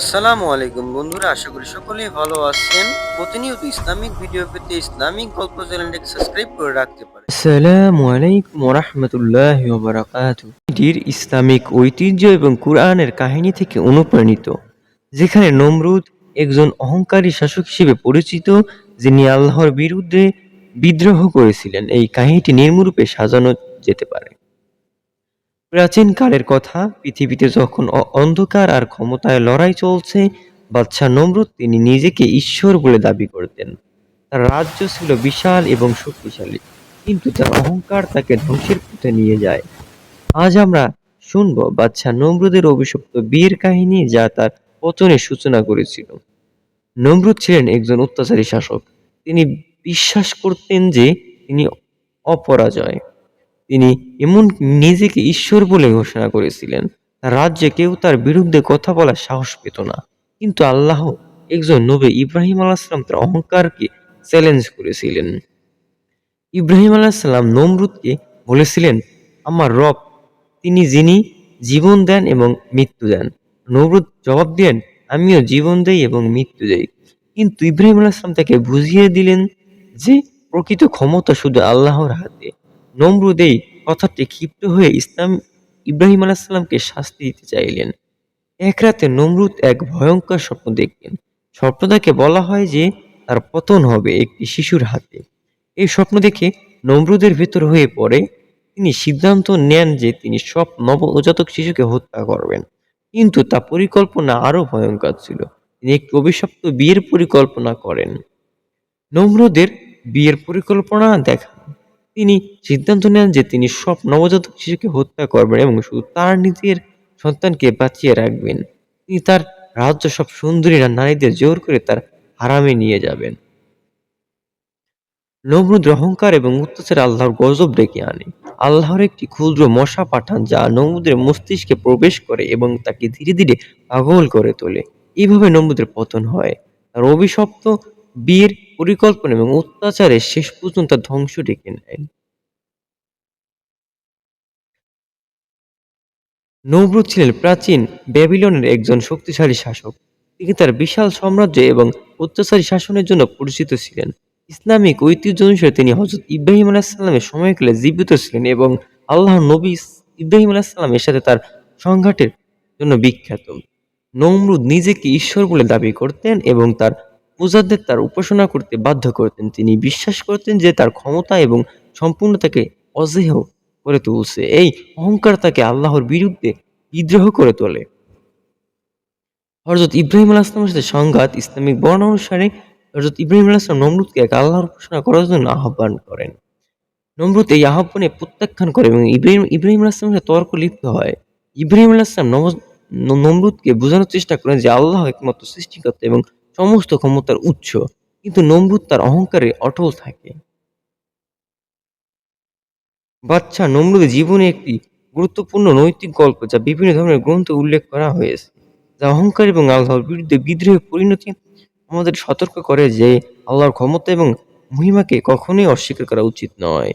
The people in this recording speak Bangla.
আসসালামু আলাইকুম বন্ধুরা, আশা করি সকলেই ভালো আছেন। প্রতিনিয়ত ইসলামিক ভিডিও পেতে ইসলামিক গল্প চ্যানেলটিকে সাবস্ক্রাইব করে রাখতে পারেন। আসসালামু আলাইকুম ওরহমতুল্লাহ ওবরাকাতু এটির ইসলামিক ঐতিহ্য এবং কুরআনের কাহিনী থেকে অনুপ্রাণিত, যেখানে নমরুদ একজন অহংকারী শাসক হিসেবে পরিচিত, যিনি আল্লাহর বিরুদ্ধে বিদ্রোহ করেছিলেন। এই কাহিনীটি নির্মরূপে সাজানো যেতে পারে। প্রাচীন কালের কথা, পৃথিবীতে যখন অন্ধকার আর ক্ষমতায় লড়াই চলছে, বাদশাহ নমরুদ তিনি নিজেকে ঈশ্বর বলে দাবি করতেন। তার রাজ্য ছিল বিশাল এবং শক্তিশালী, কিন্তু তার অহংকার তাকে ধ্বংসের পথে নিয়ে যায়। আজ আমরা শুনব বাদশাহ নমরুদের অভিশপ্ত বিয়ের কাহিনী যা তার পতনের সূচনা করেছিল। নমরুদ ছিলেন একজন অত্যাচারী শাসক। তিনি বিশ্বাস করতেন যে তিনি অপরাজয়। তিনি এমন নিজেকে ঈশ্বর বলে ঘোষণা করেছিলেন, রাজ্যে কেউ তার বিরুদ্ধে কথা বলার সাহস পেত না। কিন্তু আল্লাহ একজন নবী ইব্রাহিম আলাহিসাম তার অহংকারকে চ্যালেঞ্জ করেছিলেন। ইব্রাহিম আলাহিসাল্লাম নমরুদকে বলেছিলেন, আমার রব, তিনি যিনি জীবন দেন এবং মৃত্যু দেন। নমরুদ জবাব দেন আমিও জীবন দেই এবং মৃত্যু দেই। কিন্তু ইব্রাহিম আলাহিসাম তাকে বুঝিয়ে দিলেন যে প্রকৃত ক্ষমতা শুধু আল্লাহর হাতে। নমরুদ এই কথাটি ক্ষিপ্ত হয়ে ইসলাম ইব্রাহিম আলাহিসাল্লামকে শাস্তি দিতে চাইলেন। এক রাতে নমরুদ এক ভয়ঙ্কর স্বপ্ন দেখলেন। স্বপ্নটাকে বলা হয় যে তার পতন হবে একটি শিশুর হাতে। এই স্বপ্ন দেখে নমরুদের ভেতর হয়ে পড়ে। তিনি সিদ্ধান্ত নেন যে তিনি সব নবজাতক শিশুকে হত্যা করবেন। কিন্তু তা পরিকল্পনা আরও ভয়ঙ্কর ছিল। তিনি একটি অভিশপ্ত বিয়ের পরিকল্পনা করেন। নমরুদের বিয়ের পরিকল্পনা দেখান তিনি সিদ্ধান্ত নেন যে তিনি সব নবজাতক শিশুকে হত্যা করবেন এবং শুধু তার নিজের সন্তানকে বাঁচিয়ে রাখবেন। তিনি তার রাজ্য সব সুন্দরী নারীদের জোর করে তার হারামে নিয়ে যাবেন। নমরুদ অহংকার এবং অত্যাচার আল্লাহর গজব ডেকে আনে। আল্লাহর একটি ক্ষুদ্র মশা পাঠান যা নমরুদের মস্তিষ্কে প্রবেশ করে এবং তাকে ধীরে ধীরে পাগল করে তোলে। এইভাবে নমরুদের পতন হয়। তার অভিশপ্ত বিয়ের পরিকল্পনা এবং অত্যাচারের শেষ পর্যন্ত ধ্বংস ডেকে নেয়। নমরুদ ছিলেন প্রাচীন ব্যাবিলনের একজন শক্তিশালী শাসক। তিনি তার বিশাল সাম্রাজ্য এবং অত্যাচারী শাসনের জন্য পরিচিত ছিলেন। ইসলামিক ঐতিহ্য অনুসারে তিনি হজরত ইব্রাহিম আলাহিসাল্লামের সময়কালে জীবিত ছিলেন এবং আল্লাহ নবী ইব্রাহিম আলাহিসাল্লামের সাথে তার সংঘাটের জন্য বিখ্যাত। নমরুদ নিজেকে ঈশ্বর বলে দাবি করতেন এবং তার পূজাদের তার উপাসনা করতে বাধ্য করতেন। তিনি বিশ্বাস করতেন যে তার ক্ষমতা এবং সম্পূর্ণতাকে অজেহ করে তুলছে। এই অহংকার তাকে আল্লাহর বিরুদ্ধে বিদ্রোহ করে তোলে। হজরত ইব্রাহিম আলাহ ইসলামের সাথে সংঘাত, ইসলামিক বর্ণ অনুসারে হজরত ইব্রাহিম আলাহ ইসলাম নমরুদকে এক আল্লাহর উপাসনা করার জন্য আহ্বান করেন। নমরুদ এই আহ্বানে প্রত্যাখ্যান করে এবং ইব্রাহিম ইব্রাহিম ইসলামের সাথে তর্ক লিপ্ত হয়। ইব্রাহিম আলাহ ইসলাম নমরুদকে বোঝানোর চেষ্টা করেন যে আল্লাহ একমাত্র সৃষ্টিকর্তা এবং সমস্ত ক্ষমতার উৎস, কিন্তু নমরুদ তার অহংকারে অটল থাকে। বাচ্চা নমরুদের জীবনে একটি গুরুত্বপূর্ণ নৈতিক গল্প যা বিভিন্ন ধরনের গ্রন্থে উল্লেখ করা হয়েছে, যা অহংকার এবং আল্লাহর বিরুদ্ধে বিদ্রোহের পরিণতি আমাদের সতর্ক করে যে আল্লাহর ক্ষমতা এবং মহিমাকে কখনোই অস্বীকার করা উচিত নয়।